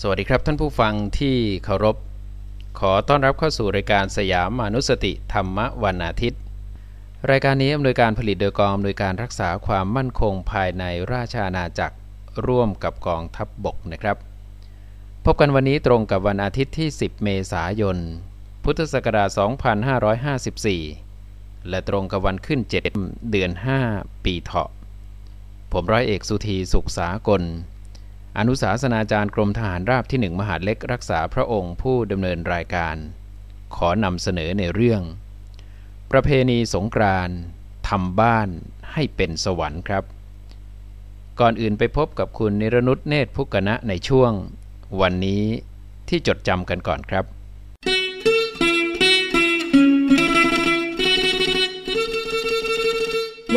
สวัสดีครับท่านผู้ฟังที่เคารพ ขอต้อนรับเข้าสู่รายการสยามมนุสติธรรมวันอาทิตย์ รายการนี้อำนวยการผลิตโดยกองอำนวยการรักษาความมั่นคงภายในราชอาณาจักรร่วมกับกองทัพบบกนะครับ พบกันวันนี้ตรงกับวันอาทิตย์ที่ 10 เมษายน พุทธศักราช 2554 และตรงกับวันขึ้น 7 เดือน 5 ปีเถาะ ผมร้อยเอกสุธีสุขสากล อนุสาสนาจารย์กรมทหารราบที่หนึ่งมหาเล็กรักษาพระองค์ผู้ดำเนินรายการ ขอนำเสนอในเรื่อง ประเพณีสงกรานต์ทำบ้านให้เป็นสวรรค์ครับ ก่อนอื่นไปพบกับคุณนิรนุษเนตรพุกณะในช่วง วันนี้ที่จดจำกันก่อนครับ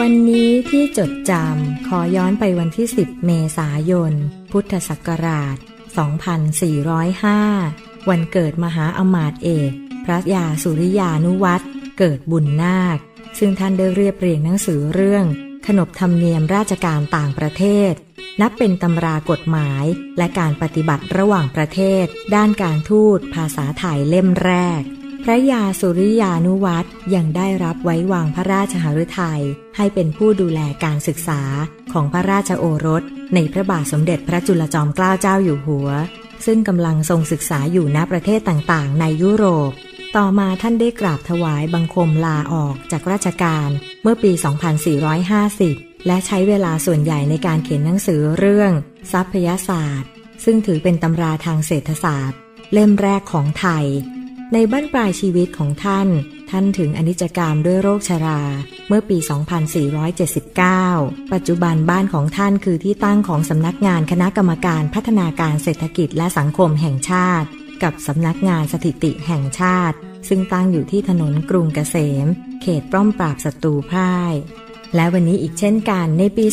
วันนี้ที่จดจำขอย้อนไปวันที่ 10 เมษายน พุทธศักราช 2405 วันเกิดมหาอมาตย์เอก พระยาสุริยานุวัตรเกิดบุญนาค ซึ่งท่านได้เรียบเรียงหนังสือเรื่อง ขนบธรรมเนียมราชการต่างประเทศ นับเป็นตำรากฎหมายและการปฏิบัติระหว่างประเทศ ด้านการทูตภาษาไทยเล่มแรก พระยาสุริยานุวัตรยังได้รับไว้วางพระราชหฤทัยให้เป็นผู้ดูแลการศึกษาของพระราชโอรส ในพระบาทสมเด็จพระจุลจอมเกล้าเจ้าอยู่หัว ซึ่งกำลังทรงศึกษาอยู่ณประเทศต่างๆ ในยุโรป ต่อมาท่านได้กราบถวายบังคมลาออกจากราชการเมื่อปี 2450 และใช้เวลาส่วนใหญ่ในการเขียนหนังสือเรื่อง ทรัพยศาสตร์ ซึ่งถือเป็นตำราทางเศรษฐศาสตร์ เล่มแรกของไทย ในบ้านปลายชีวิตของท่าน ท่านถึงอนิจกรรมด้วยโรคชรา เมื่อปี 2479 ปัจจุบันบ้านของท่านคือที่ตั้งของสำนักงานคณะกรรมการพัฒนาการเศรษฐกิจและสังคมแห่งชาติ กับสำนักงานสถิติแห่งชาติ ซึ่งตั้งอยู่ที่ถนนกรุงเกษม เขตป้อมปราบศัตรูพ่าย และวันนี้อีกเช่นกันในปี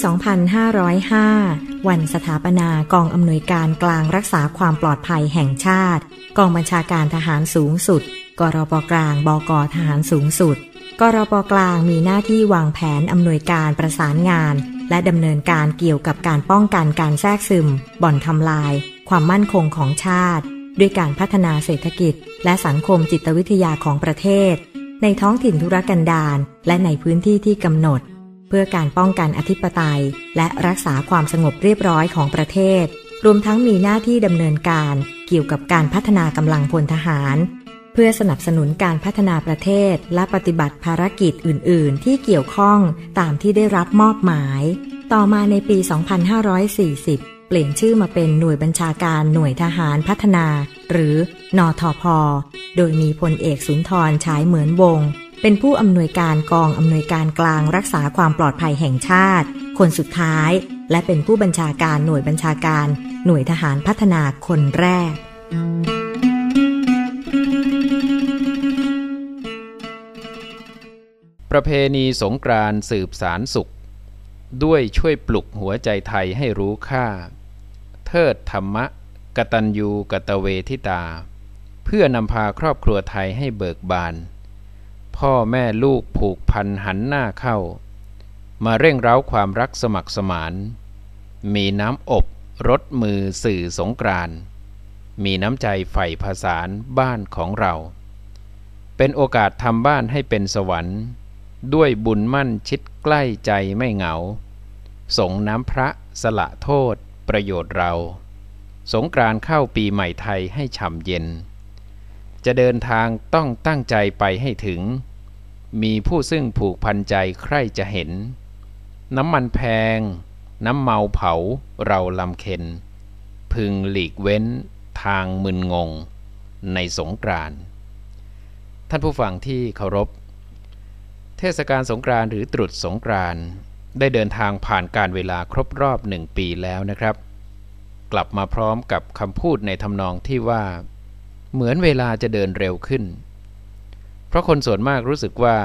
2505 วันสถาปนากองอำนวยการกลางรักษาความปลอดภัยแห่งชาติ กองบัญชาการทหารสูงสุด กรปกลาง บกทหารสูงสุด กรปกลางมีหน้าที่วางแผนอำนวยการประสานงาน และดำเนินการเกี่ยวกับการป้องกันการแทรกซึม บ่อนทำลาย ความมั่นคงของชาติ ด้วยการพัฒนาเศรษฐกิจ และสังคมจิตวิทยาของประเทศ ในท้องถิ่นธุรกันดารและในพื้นที่ที่กำหนด เพื่อการป้องกันอธิปไตย และรักษาความสงบเรียบร้อยของประเทศ รวมทั้งมีหน้าที่ดำเนินการเกี่ยวกับการพัฒนากำลังพลทหาร เพื่อสนับสนุนการพัฒนาประเทศ และปฏิบัติภารกิจอื่น ๆ ที่เกี่ยวข้องตามที่ได้รับมอบหมาย ต่อมาในปี 2540 เปลี่ยนชื่อมาเป็นหน่วยบัญชาการหน่วยทหารพัฒนา หรือนอทพโดยมีพลเอกสุนทรฉายเหมือนวง เป็นผู้อำนวยการกองอำนวยการกลางรักษาความปลอดภัยแห่งชาติ คนสุดท้าย และเป็นผู้บัญชาการหน่วยบัญชาการ หน่วยทหารพัฒนาคนแรก ประเพณีสงกรานต์สืบสารสุข ด้วยช่วยปลุกหัวใจไทยให้รู้ค่า เทิดธรรมะกตัญญูกตเวทิตา เพื่อนำพาครอบครัวไทยให้เบิกบาน พ่อแม่ลูกผูกพันหันหน้าเข้า มาเร่งเร้าความรักสมัครสมาน มีน้ำอบรดมือสื่อสงกรานมีน้ำใจใฝ่ผสานบ้านของเรา เป็นโอกาสทำบ้านให้เป็นสวรรค์ ด้วยบุญมั่นชิดใกล้ใจไม่เหงา สงน้ำพระสละโทษ ประโยชน์เรา สงกรานเข้าปีใหม่ไทยให้ฉ่ำเย็นจะเดินทางต้องตั้งใจไปให้ถึง มีผู้ซึ่งผูกพันใจใครจะเห็น น้ำมันแพง น้ำเมาเผาเราลำเค็น พึงหลีกเว้นทางมึนงง ในสงกรานท่านผู้ฟังที่เคารพ เทศกาลสงกรานหรือตรุษสงกรานได้เดินทางผ่านการเวลาครบรอบหนึ่งปีแล้วนะครับ กลับมาพร้อมกับคำพูดในทำนองที่ว่า เหมือนเวลาจะเดินเร็วขึ้น เพราะคนส่วนมากรู้สึกว่า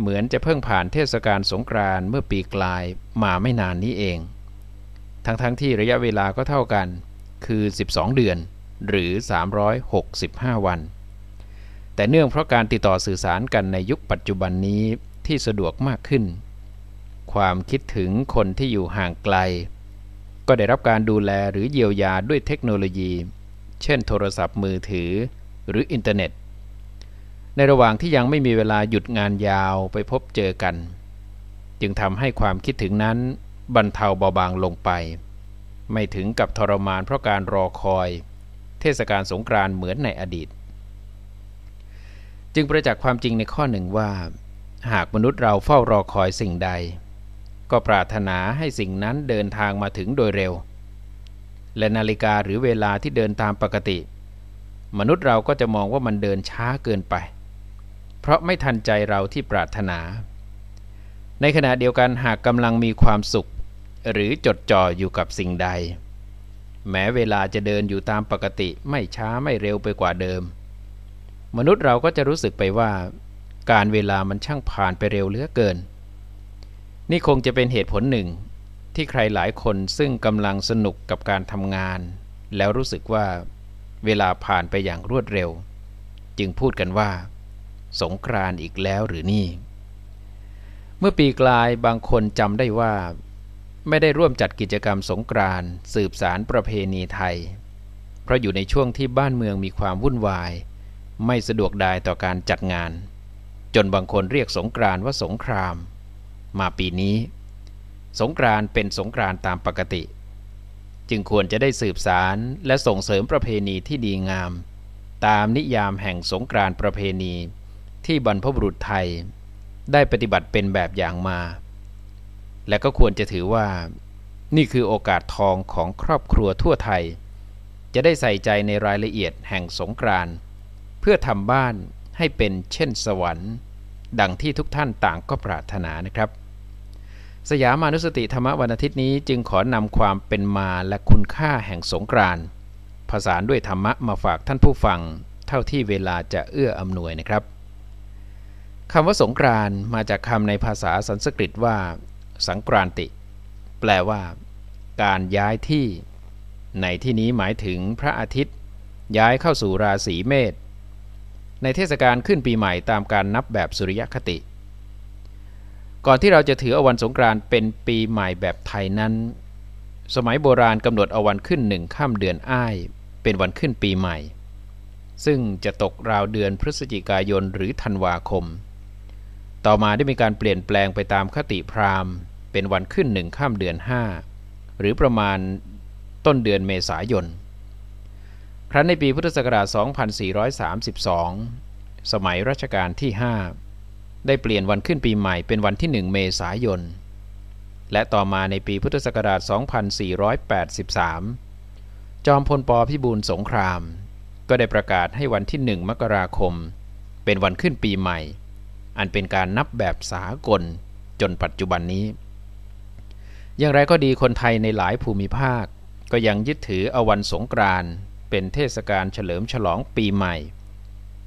เหมือนจะเพิ่งผ่านเทศกาลสงกรานต์เมื่อปีกลายมาไม่นานนี้เอง ทั้งๆทที่ระยะเวลาก็เท่ากัน คือ 12 เดือน หรือ 365 วัน แต่เนื่องเพราะการติดต่อสื่อสารกันในยุคปัจจุบันนี้ที่สะดวกมากขึ้น ความคิดถึงคนที่อยู่ห่างไกล ก็ก็ได้รับการดูแลหรือเยียวยาด้วยเทคโนโลยี เช่นโทรศัพท์มือถือ หรืออินเทอร์เน็ต ในระหว่างที่ยังไม่มีเวลาหยุดงานยาวไปพบเจอกัน จึงทำให้ความคิดถึงนั้นบรรเทาเบาบางลงไป ไม่ถึงกับทรมานเพราะการรอคอย เทศกาลสงกรานต์เหมือนในอดีต จึงประจักษ์ความจริงในข้อหนึ่งว่า หากมนุษย์เราเฝ้ารอคอยสิ่งใด ก็ปรารถนาให้สิ่งนั้นเดินทางมาถึงโดยเร็ว และนาฬิกาหรือเวลาที่เดินตามปกติ มนุษย์เราก็จะมองว่ามันเดินช้าเกินไป เพราะไม่ทันใจเราที่ปรารถนา ในขณะเดียวกันหากกำลังมีความสุข หรือจดจ่ออยู่กับสิ่งใด แม้เวลาจะเดินอยู่ตามปกติไม่ช้าไม่เร็วไปกว่าเดิม มนุษย์เราก็จะรู้สึกไปว่า การเวลามันช่างผ่านไปเร็วเหลือเกิน นี่คงจะเป็นเหตุผลหนึ่ง ที่ใครหลายคนซึ่งกำลังสนุกกับการทำงาน แล้วรู้สึกว่า เวลาผ่านไปอย่างรวดเร็ว จึงพูดกันว่า สงกรานอีกแล้วหรือนี่ เมื่อปีกลายบางคนจำได้ว่า ไม่ได้ร่วมจัดกิจกรรมสงกรานสืบสารประเพณีไทย เพราะอยู่ในช่วงที่บ้านเมืองมีความวุ่นวาย ไม่สะดวกดายต่อการจัดงาน จนบางคนเรียกสงกรานว่าสงคราม มาปีนี้ สงกรานเป็นสงกรานตามปกติ จึงควรจะได้สืบสารและส่งเสริมประเพณีที่ดีงาม ตามนิยามแห่งสงกรานประเพณี ที่บรรพบุรุษไทยได้ปฏิบัติเป็นแบบอย่างมา และก็ควรจะถือว่า นี่คือโอกาสทองของครอบครัวทั่วไทย จะได้ใส่ใจในรายละเอียดแห่งสงกรานต์เพื่อทำบ้านให้เป็นเช่นสวรรค์ ดังที่ทุกท่านต่างก็ปรารถนานะครับ สยามานุสติธรรมวันอาทิตย์นี้จึงขอนำความเป็นมาและคุณค่าแห่งสงกรานต์ผสานด้วยธรรมะมาฝากท่านผู้ฟัง เท่าที่เวลาจะเอื้ออำนวยนะครับ คำว่าสงกรานมาจากคำในภาษาสันสกฤตว่า สังกรานติ แปลว่า การย้ายที่ ในที่นี้หมายถึงพระอาทิตย์ ย้ายเข้าสู่ราศีเมษในเทศกาลขึ้นปีใหม่ตามการนับแบบสุริยคติ ก่อนที่เราจะถือเอาวันสงกรานต์เป็นปีใหม่แบบไทยนั้น สมัยโบราณกำหนดเอาวันขึ้นหนึ่งข้ามเดือนอ้าย เป็นวันขึ้นปีใหม่ ซึ่งจะตกราวเดือนพฤศจิกายนหรือธันวาคม ต่อมาได้มีการเปลี่ยนแปลงไปตามคติพราหมณ์ เป็นวันขึ้นหนึ่งข้ามเดือนห้าหรือประมาณต้นเดือนเมษายน ครั้นในปีพุทธศักราช 2432 สมัยรัชกาลที่ 5 ได้เปลี่ยนวันขึ้นปีใหม่เป็นวันที่ 1 เมษายน และต่อมาในปีพุทธศักราช 2483 จอมพลปพิบูลสงคราม ก็ได้ประกาศให้วันที่ 1 มกราคม เป็นวันขึ้นปีใหม่ อันเป็นการนับแบบสากลจนปัจจุบันนี้ อย่างไรก็ดีคนไทยในหลายภูมิภาค ก็ยังยึดถือเอาวันสงกรานต์เป็นเทศกาลเฉลิมฉลองปีใหม่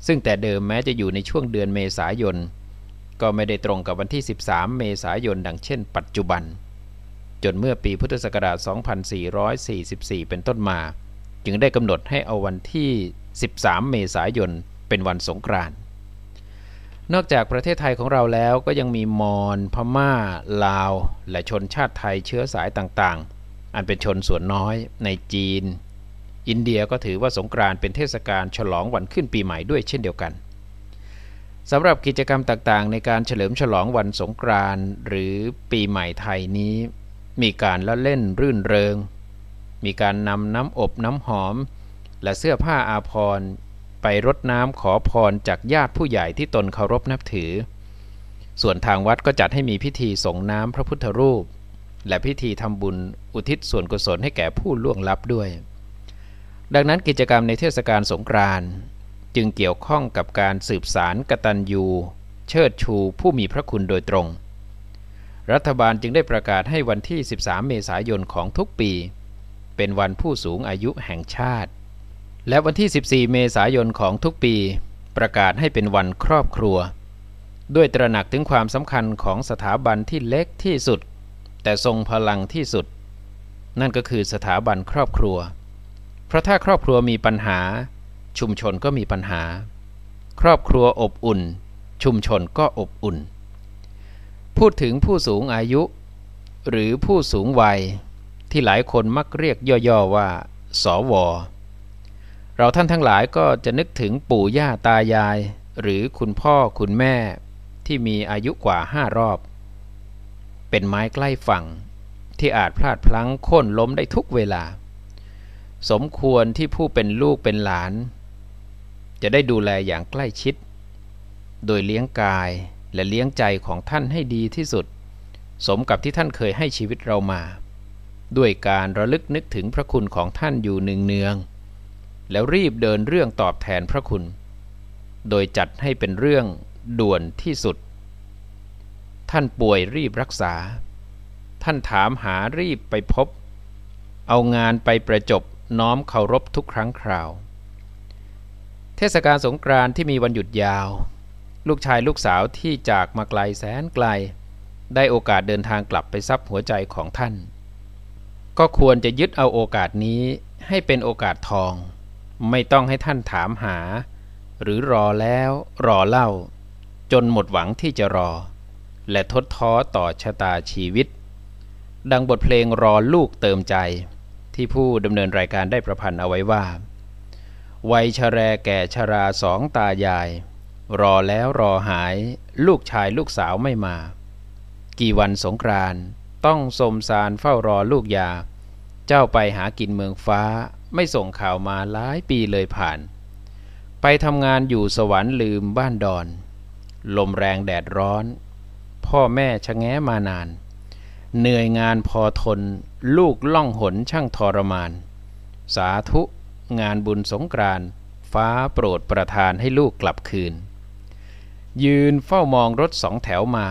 ซึ่งแต่เดิมแม้จะอยู่ในช่วงเดือนเมษายน ก็ไม่ได้ตรงกับวันที่ 13 เมษายนดังเช่น ปัจจุบัน จนเมื่อปีพุทธศักราช 2444 เป็นต้นมา จึงได้กำหนดให้เอาวันที่ 13 เมษายนเป็นวันสงกรานต์ นอกจากประเทศไทยของเราแล้วก็ยังมีมอญพม่า ลาว และชนชาติไทยเชื้อสายต่างๆ อันเป็นชนส่วนน้อยในจีน อินเดียก็ถือว่าสงกรานต์เป็นเทศกาลฉลองวันขึ้นปีใหม่ด้วยเช่นเดียวกันสำหรับกิจกรรมต่างๆ ในการเฉลิมฉลองวันสงกรานต์หรือปีใหม่ไทยนี้ มีการละเล่นรื่นเริง มีการนำน้ำอบน้ำหอม และเสื้อผ้าอาภรณ์ ไปรดน้ำขอพรจากญาติผู้ใหญ่ที่ตนเคารพนับถือ ส่วนทางวัดก็จัดให้มีพิธีส่งน้ำพระพุทธรูป และพิธีทำบุญอุทิศส่วนกุศลให้แก่ผู้ล่วงลับด้วย ดังนั้นกิจกรรมในเทศกาลสงกรานต์จึงเกี่ยวข้องกับการสืบสารกตัญญูเชิดชูผู้มีพระคุณโดยตรง รัฐบาลจึงได้ประกาศให้วันที่ 13 เมษายนของทุกปี เป็นวันผู้สูงอายุแห่งชาติ และวันที่ 14 เมษายนของทุกปี ประกาศให้เป็นวันครอบครัว ด้วยตระหนักถึงความสำคัญของสถาบันที่เล็กที่สุด แต่ทรงพลังที่สุด นั่นก็คือสถาบันครอบครัว เพราะถ้าครอบครัวมีปัญหา ชุมชนก็มีปัญหา ครอบครัวอบอุ่น ชุมชนก็อบอุ่น พูดถึงผู้สูงอายุ หรือผู้สูงวัย ที่หลายคนมักเรียกย่อๆว่า สว เราท่านทั้งหลายก็จะนึกถึงปู่ย่าตายาย หรือคุณพ่อคุณแม่ที่มีอายุกว่าห้ารอบ เป็นไม้ใกล้ฝั่ง ที่อาจพลาดพลั้งโค่นล้มได้ทุกเวลา สมควรที่ผู้เป็นลูกเป็นหลาน จะได้ดูแลอย่างใกล้ชิด โดยเลี้ยงกายและเลี้ยงใจของท่านให้ดีที่สุด สมกับที่ท่านเคยให้ชีวิตเรามา ด้วยการระลึกนึกถึงพระคุณของท่านอยู่เนืองๆ แล้วรีบเดินเรื่องตอบแทนพระคุณ โดยจัดให้เป็นเรื่องด่วนที่สุด ท่านป่วยรีบรักษา ท่านถามหารีบไปพบ เอางานไปประจบน้อมเคารพทุกครั้งคราว เทศกาลสงกรานต์ที่มีวันหยุดยาว ลูกชายลูกสาวที่จากมาไกลแสนไกล ได้โอกาสเดินทางกลับไปซับหัวใจของท่าน ก็ควรจะยึดเอาโอกาสนี้ให้เป็นโอกาสทอง ไม่ต้องให้ท่านถามหา หรือรอแล้วรอเล่า จนหมดหวังที่จะรอ และทดท้อต่อชะตาชีวิต ดังบทเพลงรอลูกเติมใจ ที่ผู้ดำเนินรายการได้ประพันธ์เอาไว้ว่า วัยชะแรแก่ชราสองตายาย รอแล้วรอหาย ลูกชายลูกสาวไม่มา กี่วันสงกรานต้องสมสารเฝ้ารอลูกยา เจ้าไปหากินเมืองฟ้า ไม่ส่งข่าวมาหลายปีเลยผ่าน ไปทำงานอยู่สวรรค์ลืมบ้านดอน ลมแรงแดดร้อน พ่อแม่ชะแง้มานาน เหนื่อยงานพอทน ลูกล่องหนช่างทรมาน สาธุ งานบุญสงกรานฟ้าโปรดประทานให้ลูกกลับคืน ยืนเฝ้ามองรถสองแถวมา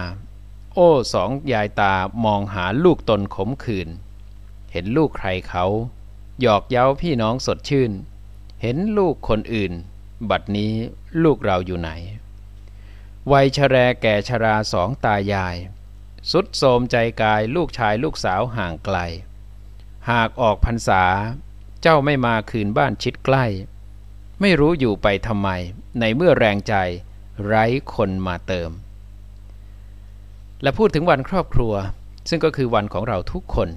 โอ้สองยายตามองหาลูกตนขมขื่นเห็นลูกใครเขา หยอกเย้าพี่น้องสดชื่น เห็นลูกคนอื่น บัดนี้ลูกเราอยู่ไหน วัยชแรแก่ชราสองตายาย สุดโสมใจกายลูกชายลูกสาวห่างไกล หากออกพรรษา เจ้าไม่มาคืนบ้านชิดใกล้ ไม่รู้อยู่ไปทำไม ในเมื่อแรงใจไร้คนมาเติม และพูดถึงวันครอบครัว ซึ่งก็คือวันของเราทุกคน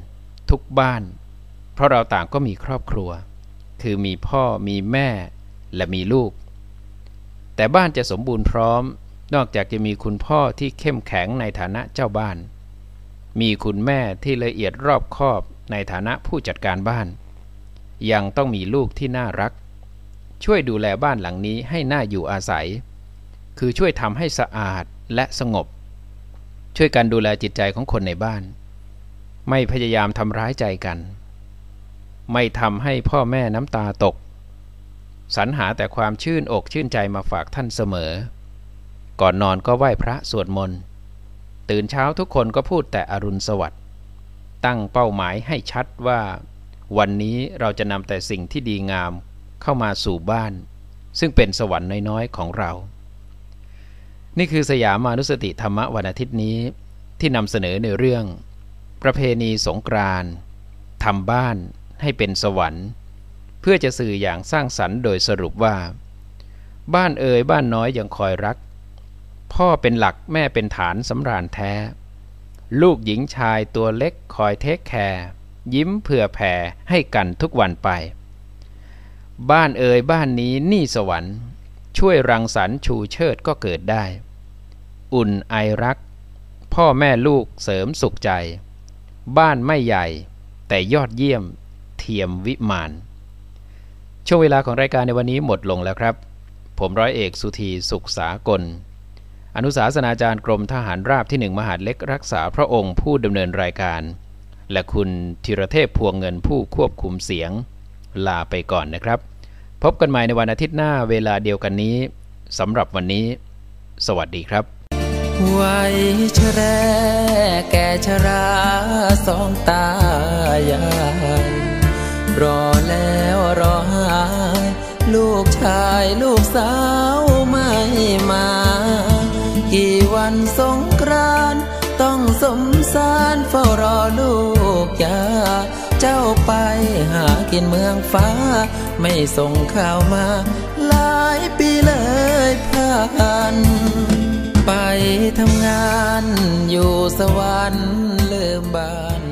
ทุกบ้าน เพราะเราต่างก็มีครอบครัว คือมีพ่อมีแม่และมีลูก แต่บ้านจะสมบูรณ์พร้อม นอกจากจะมีคุณพ่อที่เข้มแข็งในฐานะเจ้าบ้าน มีคุณแม่ที่ละเอียดรอบคอบในฐานะผู้จัดการบ้าน ยังต้องมีลูกที่น่ารัก ช่วยดูแลบ้านหลังนี้ให้น่าอยู่อาศัย คือช่วยทำให้สะอาดและสงบ ช่วยกันดูแลจิตใจของคนในบ้าน ไม่พยายามทำร้ายใจกัน ไม่ทำให้พ่อแม่น้ำตาตก สรรหาแต่ความชื่นอกชื่นใจมาฝากท่านเสมอ ก่อนนอนก็ไหว้พระสวดมนต์ตื่นเช้าทุกคนก็พูดแต่อรุณสวัสดิ์ตั้งเป้าหมายให้ชัดว่า วันนี้เราจะนำแต่สิ่งที่ดีงามเข้ามาสู่บ้าน ซึ่งเป็นสวรรค์น้อยๆของเรา นี่คือสยามานุสติธรรมวันอาทิตย์นี้ที่นำเสนอในเรื่อง ประเพณีสงกรานต์ทำบ้าน ให้เป็นสวรรค์ เพื่อจะสื่ออย่างสร้างสรรค์โดยสรุปว่า บ้านเอ่ยบ้านน้อยยังคอยรัก พ่อเป็นหลักแม่เป็นฐานสำราญแท้ ลูกหญิงชายตัวเล็กคอยเทคแคร์ยิ้มเผื่อแผ่ให้กันทุกวันไป บ้านเอ่ยบ้านนี้นี่สวรรค์ ช่วยรังสรรค์ชูเชิดก็เกิดได้ อุ่นไอรัก พ่อแม่ลูกเสริมสุขใจ บ้านไม่ใหญ่ แต่ยอดเยี่ยม เทียมวิมาน ช่วงเวลาของรายการในวันนี้หมดลงแล้วครับ ผมร้อยเอกสุธีสุขสากล อนุสาสนาจารย์กรมทหารราบที่หนึ่งมหาดเล็กรักษาพระองค์ผู้ดำเนินรายการ และคุณธีรเทพพวงเงินผู้ควบคุมเสียง ลาไปก่อนนะครับ พบกันใหม่ในวันอาทิตย์หน้าเวลาเดียวกันนี้สำหรับวันนี้ สวัสดีครับวัยชแรแก่ชราสองตายาย รอแล้วรอหาย ลูกชายลูกสาวไม่มา กี่วันสงกรานต้องสมสารเฝ้ารอลูกยา เจ้าไปหากินเมืองฟ้า ไม่ส่งข่าวมา หลายปีเลยผ่านไปทำงานอยู่สวรรค์ลืมบ้าน